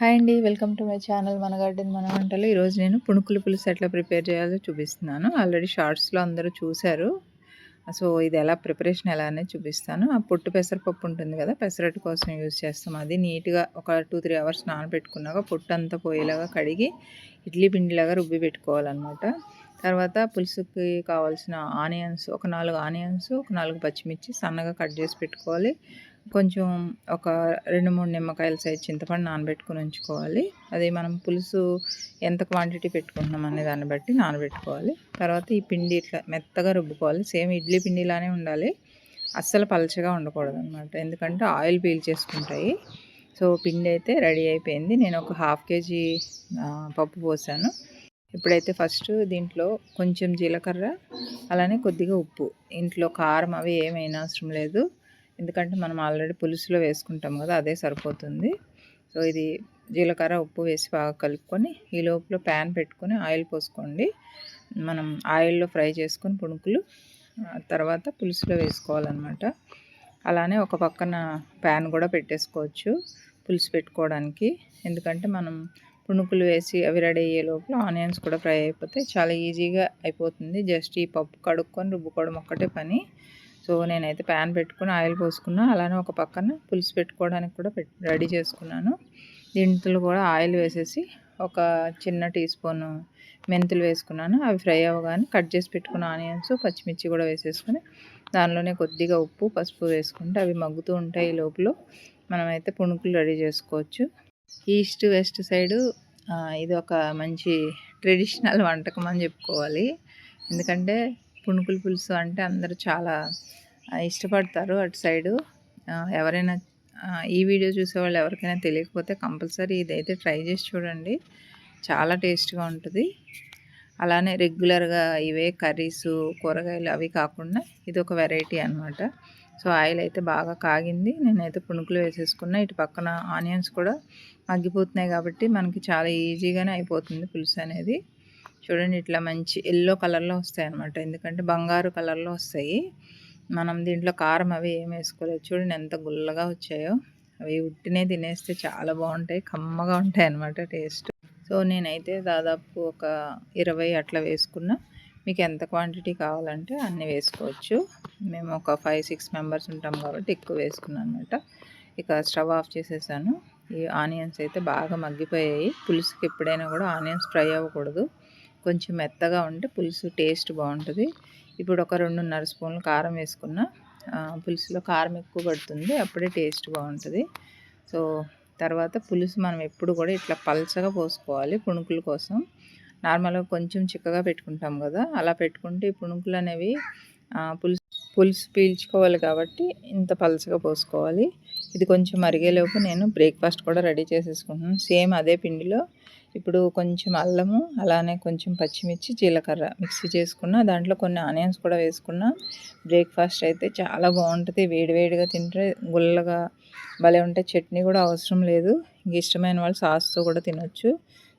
Hi అండి welcome to my channel మన garden మన వంటలు ఈరోజు నేను పుణుకుల పులుసు ఎట్లా ప్రిపేర్ చేయాలో చూపిస్తున్నాను. ఆల్రెడీ షార్ట్స్లో అందరూ చూశారు. సో ఇది ఎలా ప్రిపరేషన్ ఎలా అనేది చూపిస్తాను. ఆ పొట్టు పెసరపప్పు ఉంటుంది కదా పెసరట్టు కోసం యూజ్ చేస్తాం. అది నీట్గా ఒక టూ త్రీ అవర్స్ నానబెట్టుకున్నాక పొట్టు అంతా పోయేలాగా కడిగి ఇడ్లీ పిండిలాగా రుబ్బి పెట్టుకోవాలన్నమాట. తర్వాత పులుసుకి కావాల్సిన ఆనియన్స్ ఒక నాలుగు ఆనియన్స్ ఒక నాలుగు పచ్చిమిర్చి సన్నగా కట్ చేసి పెట్టుకోవాలి. కొంచెం ఒక రెండు మూడు నిమ్మకాయల సైజ్ చింతపండు నానబెట్టుకుని ఉంచుకోవాలి. అది మనం పులుసు ఎంత క్వాంటిటీ పెట్టుకుంటున్నాం అనే దాన్ని బట్టి నానబెట్టుకోవాలి. తర్వాత ఈ పిండి ఇట్లా మెత్తగా రుబ్బుకోవాలి. సేమ్ ఇడ్లీ పిండిలానే ఉండాలి. అస్సలు పలచగా ఉండకూడదు అనమాట ఎందుకంటే ఆయిల్ పీల్ చేసుకుంటాయి సో పిండి అయితే రెడీ అయిపోయింది. నేను ఒక హాఫ్ కేజీ పప్పు పోసాను. ఇప్పుడైతే ఫస్ట్ దీంట్లో కొంచెం జీలకర్ర అలానే కొద్దిగా ఉప్పు. ఇంట్లో కారం అవి ఏమైనా అవసరం లేదు. ఎందుకంటే మనం ఆల్రెడీ పులుసులో వేసుకుంటాం కదా అదే సరిపోతుంది. సో ఇది జీలకర్ర ఉప్పు వేసి బాగా కలుపుకొని ఈ లోపల ప్యాన్ పెట్టుకొని ఆయిల్ పోసుకోండి. మనం ఆయిల్లో ఫ్రై చేసుకొని పుణుకులు తర్వాత పులుసులో వేసుకోవాలన్నమాట. అలానే ఒక పక్కన ప్యాన్ కూడా పెట్టేసుకోవచ్చు పులుసు పెట్టుకోవడానికి. ఎందుకంటే మనం పుణుకులు వేసి అవి రెడీ అయ్యే లోపల ఆనియన్స్ కూడా ఫ్రై అయిపోతే చాలా ఈజీగా అయిపోతుంది. జస్ట్ ఈ పప్పు కడుక్కొని రుబ్బుకోవడం ఒక్కటే పని. సో నేనైతే ప్యాన్ పెట్టుకుని ఆయిల్ పోసుకున్నా. అలానే ఒక పక్కన పులుసు పెట్టుకోవడానికి కూడా రెడీ చేసుకున్నాను. దీంట్లో కూడా ఆయిల్ వేసేసి ఒక చిన్న టీ స్పూన్ మెంతులు వేసుకున్నాను. అవి ఫ్రై అవ్వగానే కట్ చేసి పెట్టుకున్న ఆనియన్స్ పచ్చిమిర్చి కూడా వేసేసుకుని దానిలోనే కొద్దిగా ఉప్పు పసుపు వేసుకుంటే అవి మగ్గుతూ ఉంటాయి లోపల. మనమైతే పుణుకులు రెడీ చేసుకోవచ్చు. ఈస్ట్ వెస్ట్ సైడు ఇది ఒక మంచి ట్రెడిషనల్ వంటకం అని చెప్పుకోవాలి. ఎందుకంటే పుణుకుల పులుసు అంటే అందరూ చాలా ఇష్టపడతారు అటు సైడు. ఎవరైనా ఈ వీడియో చూసేవాళ్ళు ఎవరికైనా తెలియకపోతే కంపల్సరీ ఇదైతే ట్రై చేసి చూడండి. చాలా టేస్ట్గా ఉంటుంది. అలానే రెగ్యులర్గా ఇవే కర్రీస్ కూరగాయలు అవి కాకుండా ఇది ఒక వెరైటీ అనమాట సో ఆయిల్ అయితే బాగా కాగింది. నేనైతే పుణుకులు వేసేసుకున్నా. ఇటు పక్కన ఆనియన్స్ కూడా మగ్గిపోతున్నాయి కాబట్టి మనకి చాలా ఈజీగానే అయిపోతుంది పులుసు అనేది. చూడండి ఇట్లా మంచి ఎల్లో కలర్లో వస్తాయి అనమాట ఎందుకంటే బంగారు కలర్లో వస్తాయి. మనం దీంట్లో కారం అవి ఏం వేసుకోలేదు. చూడండి ఎంత గుల్లగా వచ్చాయో. అవి ఉట్టినే తినేస్తే చాలా బాగుంటాయి. కమ్మగా ఉంటాయి అనమాట టేస్ట్. సో నేనైతే దాదాపు ఒక ఇరవై అట్లా వేసుకున్నా. మీకు ఎంత క్వాంటిటీ కావాలంటే అన్నీ వేసుకోవచ్చు. మేము ఒక ఫైవ్ సిక్స్ మెంబర్స్ ఉంటాం కాబట్టి ఎక్కువ వేసుకున్నాను అనమాట ఇక స్టవ్ ఆఫ్ చేసేసాను. ఈ ఆనియన్స్ అయితే బాగా మగ్గిపోయాయి. పులుసుకి ఎప్పుడైనా కూడా ఆనియన్స్ ఫ్రై అవ్వకూడదు. కొంచెం మెత్తగా ఉంటే పులుసు టేస్ట్ బాగుంటుంది. ఇప్పుడు ఒక రెండున్నర స్పూన్లు కారం వేసుకున్న. పులుసులో కారం ఎక్కువ పడుతుంది అప్పుడే టేస్ట్ బాగుంటుంది. సో తర్వాత పులుసు మనం ఎప్పుడు కూడా ఇట్లా పల్చగా పోసుకోవాలి పుణుకుల కోసం. నార్మల్గా కొంచెం చిక్కగా పెట్టుకుంటాం కదా అలా పెట్టుకుంటే ఈ పుణుకులు అనేవి పులుసు పులుసు పీల్చుకోవాలి కాబట్టి ఇంత పలచగా పోసుకోవాలి. ఇది కొంచెం మరిగేలోపు నేను బ్రేక్ఫాస్ట్ కూడా రెడీ చేసేసుకుంటున్నాను. సేమ్ అదే పిండిలో ఇప్పుడు కొంచెం అల్లము అలానే కొంచెం పచ్చిమిర్చి జీలకర్ర మిక్సీ చేసుకున్న దాంట్లో కొన్ని ఆనియన్స్ కూడా వేసుకున్న బ్రేక్ఫాస్ట్ అయితే చాలా బాగుంటుంది. వేడివేడిగా తింటే గుల్లగా భలే ఉంటే చట్నీ కూడా అవసరం లేదు. ఇంక ఇష్టమైన వాళ్ళు సాస్తో కూడా తినొచ్చు.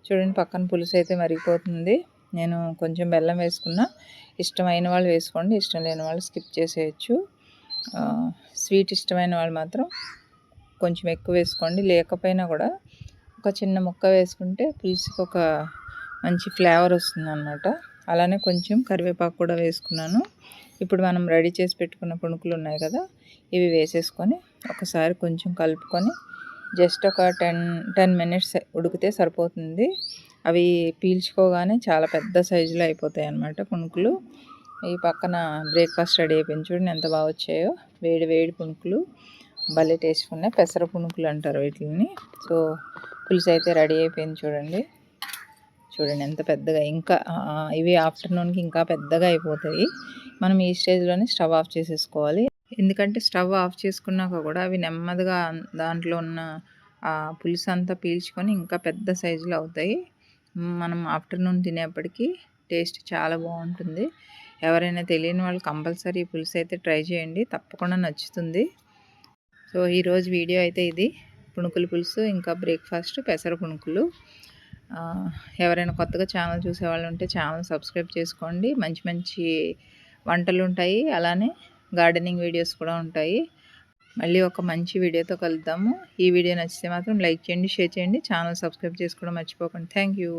చూడండి పక్కన పులుసు అయితే మరిగిపోతుంది. నేను కొంచెం బెల్లం వేసుకున్నా. ఇష్టమైన వాళ్ళు వేసుకోండి. ఇష్టం లేని వాళ్ళు స్కిప్ చేసేయచ్చు. స్వీట్ ఇష్టమైన వాళ్ళు మాత్రం కొంచెం ఎక్కువ వేసుకోండి. లేకపోయినా కూడా ఒక చిన్న ముక్క వేసుకుంటే పులుసుకి ఒక మంచి ఫ్లేవర్ వస్తుంది అనమాట అలానే కొంచెం కరివేపాకు కూడా వేసుకున్నాను. ఇప్పుడు మనం రెడీ చేసి పెట్టుకున్న పుణుకులు ఉన్నాయి కదా ఇవి వేసేసుకొని ఒకసారి కొంచెం కలుపుకొని జస్ట్ ఒక టెన్ టెన్ మినిట్స్ ఉడికితే సరిపోతుంది. అవి పీల్చుకోగానే చాలా పెద్ద సైజులో అయిపోతాయి అన్నమాట పుణుకులు. ఈ పక్కన బ్రేక్ఫాస్ట్ రెడీ అయిపోయింది చూడండి ఎంత బాగా వచ్చాయో. వేడి వేడి పుణుకులు భలే టేస్ట్ ఉన్నాయి. పెసర పుణుకులు అంటారు వీటిని సో పులుసు అయితే రెడీ అయిపోయింది చూడండి. చూడండి ఎంత పెద్దగా ఇంకా ఇవి ఆఫ్టర్నూన్కి ఇంకా పెద్దగా అయిపోతాయి. మనం ఈ స్టేజ్లోనే స్టవ్ ఆఫ్ చేసేసుకోవాలి. ఎందుకంటే స్టవ్ ఆఫ్ చేసుకున్నాక కూడా అవి నెమ్మదిగా దాంట్లో ఉన్న పులుసు అంతా పీల్చుకొని ఇంకా పెద్ద సైజులో అవుతాయి. మనం ఆఫ్టర్నూన్ తినేప్పటికీ టేస్ట్ చాలా బాగుంటుంది. ఎవరైనా తెలియని వాళ్ళు కంపల్సరీ పులుసు అయితే ట్రై చేయండి. తప్పకుండా నచ్చుతుంది. సో ఈరోజు వీడియో అయితే ఇది. పుణుకుల పులుసు ఇంకా బ్రేక్ఫాస్ట్ పెసర పుణుకులు. ఎవరైనా కొత్తగా ఛానల్ చూసేవాళ్ళు ఉంటే ఛానల్ సబ్స్క్రైబ్ చేసుకోండి. మంచి మంచి వంటలు ఉంటాయి. అలానే గార్డెనింగ్ వీడియోస్ కూడా ఉంటాయి. మళ్ళీ ఒక మంచి వీడియోతో కలుద్దాము. ఈ వీడియో నచ్చితే మాత్రం లైక్ చేయండి షేర్ చేయండి. ఛానల్ సబ్స్క్రైబ్ చేసుకోవడం మర్చిపోకండి. Thank you